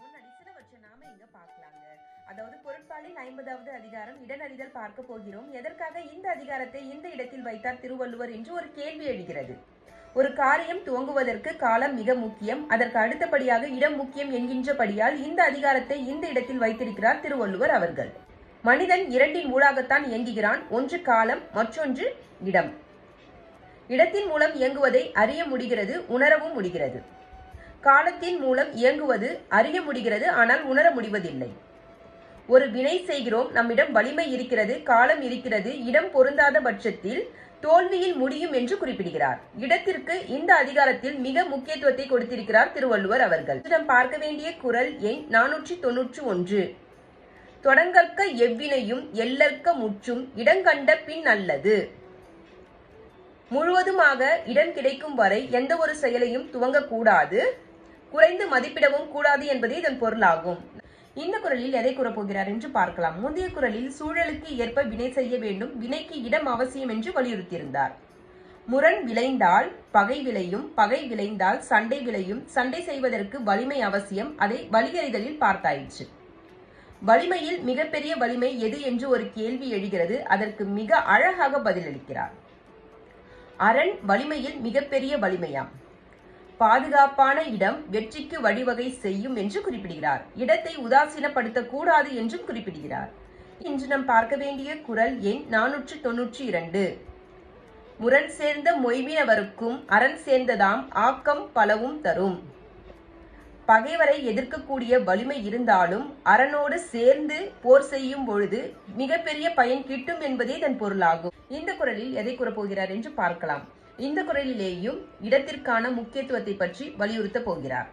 முன்னாடி சிலவற்றை நாம இங்க பார்க்கலாங்க. அதாவது பொருட்பாலில் ஐம்பதாவது அதிகாரம் இடனறிதல் பார்க்க போகிறோம். எதற்காக இந்த அதிகாரத்தை இந்த இடத்தில் வைத்தார் திருவள்ளுவர் என்று ஒரு கேள்வி எழுகிறது. ஒரு காரியம் துவங்குவதற்கு காலம் மிக முக்கியம். அதற்கு அடுத்தபடியாக இடம் முக்கியம் என்கின்றபடியால் இந்த அதிகாரத்தை இந்த இடத்தில் வைத்திருக்கிறார் திருவள்ளுவர் அவர்கள். மனிதன் இரண்டின் ஊடாகத்தான் இயங்குகிறான். ஒன்று காலம் மற்றொன்று இடம். இடத்தின் மூலம் இயங்குவதை அறிய முடிகிறது உணரவும் முடிகிறது. காலத்தின் மூலம் இயங்குவது அறிய முடிகிறது ஆனால் உணர முடிவதில்லை. ஒரு வினை செய்கிறோம் நம்மிடம் வலிமை இருக்கிறது காலம் இருக்கிறது இடம் பொருந்தாத பட்சத்தில் தோல்வியில் முடியும் என்று குறிப்பிடுகிறார். இடத்திற்கு இந்த அதிகாரத்தில் மிக முக்கியத்துவத்தை கொடுத்திருக்கிறார் திருவள்ளுவர் அவர்கள். இடம் பார்க்க வேண்டிய குரல் எண் நானூற்றி தொன்னூற்றி ஒன்று. தொடங்கற்க எவ்வினையும் எல்லற்க முற்றும் இடங்கண்ட பின் அல்லது. முழுவதுமாக இடம் கிடைக்கும் வரை எந்த ஒரு செயலையும் துவங்கக்கூடாது. குறைந்து மதிப்பிடவும் கூடாது என்பதே இதன் பொருளாகும். இந்த குரலில் எதை கூறப்போகிறார் என்று பார்க்கலாம். முந்தைய குரலில் சூழலுக்கு ஏற்ப வினை செய்ய வேண்டும் வினைக்கு இடம் அவசியம் என்று வலியுறுத்தியிருந்தார். முரண் விளைந்தால் பகை விளையும் பகை விளைந்தால் சண்டை விளையும் சண்டை செய்வதற்கு வலிமை அவசியம் அதை வலியறிதலில் பார்த்தாயிற்று. வலிமையில் மிகப்பெரிய வலிமை எது என்று ஒரு கேள்வி எழுகிறது அதற்கு மிக அழகாக பதிலளிக்கிறார். அரண் வலிமையில் மிகப்பெரிய வலிமையாம். பாதுகாப்பான இடம் வெற்றிக்கு வழிவகை செய்யும் என்று குறிப்பிடுகிறார். இடத்தை உதாசீனப்படுத்த கூடாது என்றும் குறிப்பிடுகிறார். இன்று நாம் பார்க்க வேண்டிய குரல் எண் நானூற்று தொன்னூற்றி இரண்டு. முரண் சேர்ந்த மொய்வினவருக்கும் அரண் சேர்ந்ததாம் ஆக்கம் பலவும் தரும். பகைவரை எதிர்க்கக்கூடிய வலிமை இருந்தாலும் அரணோடு சேர்ந்து போர் செய்யும் பொழுது மிகப்பெரிய பயன் கிட்டும் என்பதே இதன் பொருளாகும். இந்த குரலில் எதை கூறப்போகிறார் என்று பார்க்கலாம். இந்த குரலிலேயும் இடத்திற்கான முக்கியத்துவத்தை பற்றி வலியுறுத்த போகிறார்.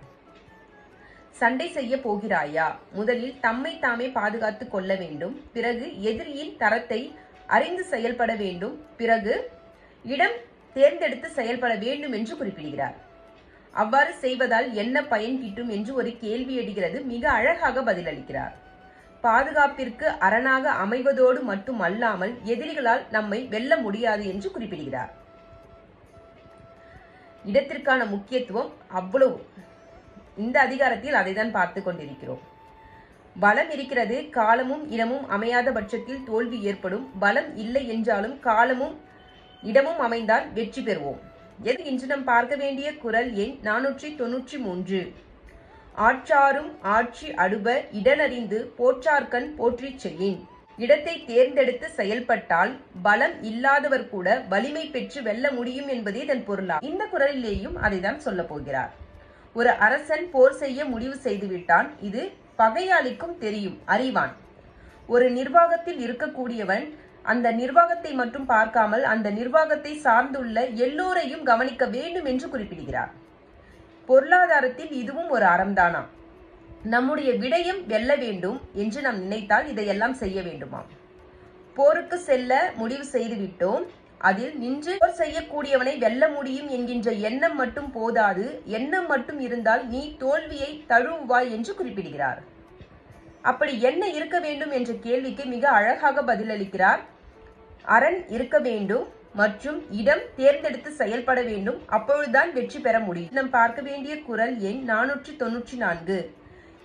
சண்டை செய்ய போகிறாயா? முதலில் தம்மை தாமே பாதுகாத்துக் கொள்ள வேண்டும். பிறகு எதிரியின் தரத்தை அறிந்து செயல்பட வேண்டும். பிறகு இடம் தேர்ந்தெடுத்து செயல்பட வேண்டும் என்று குறிப்பிடுகிறார். அவ்வாறு செய்வதால் என்ன பயன் கிட்டும் என்று ஒரு கேள்வி எடுகிறது மிக அழகாக பதிலளிக்கிறார். பாதுகாப்பிற்கு அரணாக அமைவதோடு மட்டுமல்லாமல் எதிரிகளால் நம்மை வெல்ல முடியாது என்று குறிப்பிடுகிறார். இடத்திற்கான முக்கியத்துவம் அவ்வளவு. இந்த அதிகாரத்தில் அதைதான் பார்த்து கொண்டிருக்கிறோம். பலம் இருக்கிறது காலமும் இடமும் அமையாத பட்சத்தில் தோல்வி ஏற்படும். பலம் இல்லை என்றாலும் காலமும் இடமும் அமைந்தால் வெற்றி பெறுவோம். எது இன்று நாம் பார்க்க வேண்டிய குரல் எண் நானூற்றி தொன்னூற்றி மூன்று. ஆற்றாரும் ஆட்சி அடுப இடனறிந்து போற்றார்கண் போற்றிச் செய்யின் இடத்தை தேர்ந்தெடுத்து செயல்பட்டால் பலம் இல்லாதவர் கூட வலிமை பெற்று வெல்ல முடியும் என்பதே இதன் பொருளா இந்த குரலிலேயும் அதைதான் சொல்ல போகிறார். ஒரு அரசன் போர் செய்ய முடிவு செய்துவிட்டான். இது பகையாளிக்கும் தெரியும். அறிவான். ஒரு நிர்வாகத்தில் இருக்கக்கூடியவன் அந்த நிர்வாகத்தை மட்டும் பார்க்காமல் அந்த நிர்வாகத்தை சார்ந்துள்ள எல்லோரையும் கவனிக்க வேண்டும் என்று குறிப்பிடுகிறார். பொருளாதாரத்தில் இதுவும் ஒரு அறம்தானா நம்முடைய விடயம் வெல்ல வேண்டும் என்று நாம் நினைத்தால் இதையெல்லாம் செய்ய வேண்டுமாம். போருக்கு செல்ல முடிவு செய்துவிட்டோம். அதில் நின்று போர் செய்யக்கூடியவனை வெல்ல முடியும் என்கின்ற எண்ணம் மட்டும் போதாது. எண்ணம் மட்டும் இருந்தால் நீ தோல்வியை தழுவுவாய் என்று குறிப்பிடுகிறார். அப்படி என்ன இருக்க வேண்டும் என்ற கேள்விக்கு மிக அழகாக பதிலளிக்கிறார். அரண் இருக்க வேண்டும் மற்றும் இடம் தேர்ந்தெடுத்து செயல்பட வேண்டும். அப்பொழுதுதான் வெற்றி பெற முடியும். நாம் பார்க்க வேண்டிய குரல் எண் நானூற்றி தொன்னூற்றி நான்கு.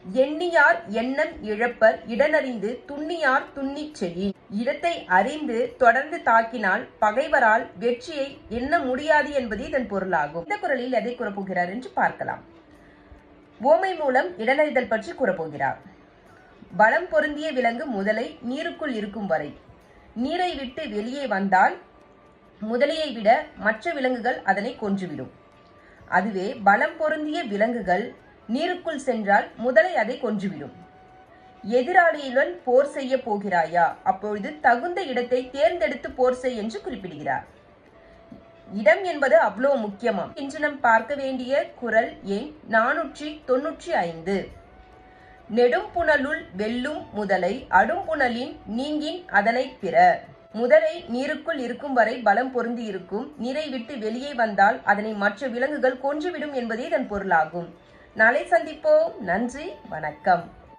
எண்ணியார் எண்ணம் இழப்பர் இடனறிந்து துண்ணியார் துண்ணிச் செய்யின் இடத்தை அறிந்து தொடர்ந்து தாக்கினால் பகைவரால் வெற்றியை எண்ண முடியாது என்பது இதன் பொருளாகும். இந்த குரலில் எதை கூறப்போகிறார் என்று பார்க்கலாம். ஓமை மூலம் இடனறிதல் பற்றி கூறப்போகிறார். பலம் பொருந்திய விலங்கு முதலை நீருக்குள் இருக்கும் வரை. நீரை விட்டு வெளியே வந்தால் முதலையை விட மற்ற விலங்குகள் அதனை கொன்றுவிடும். அதுவே பலம் பொருந்திய விலங்குகள் நீருக்குள் சென்றால் முதலை அதை கொன்றுவிடும். எதிராளியுடன் போர் செய்ய போகிறாயா? அப்பொழுது தகுந்த இடத்தை தேர்ந்தெடுத்து போர் செய் என்று குறிப்பிடுகிறார். இடம் என்பது அவ்வளோ முக்கியமாம் இன்று நாம் பார்க்க வேண்டிய குரல் எண் நானூற்றி தொன்னூற்றி ஐந்து. நெடும் புனலுள் வெல்லும் முதலை அடும் புனலின் நீங்கின் அதனை பிற. முதலை நீருக்குள் இருக்கும் வரை பலம் பொருந்தி இருக்கும். நீரை விட்டு வெளியே வந்தால் அதனை மற்ற விலங்குகள் கொன்றுவிடும் என்பதே இதன் பொருளாகும். நாளை சந்திப்போம். நன்றி வணக்கம்.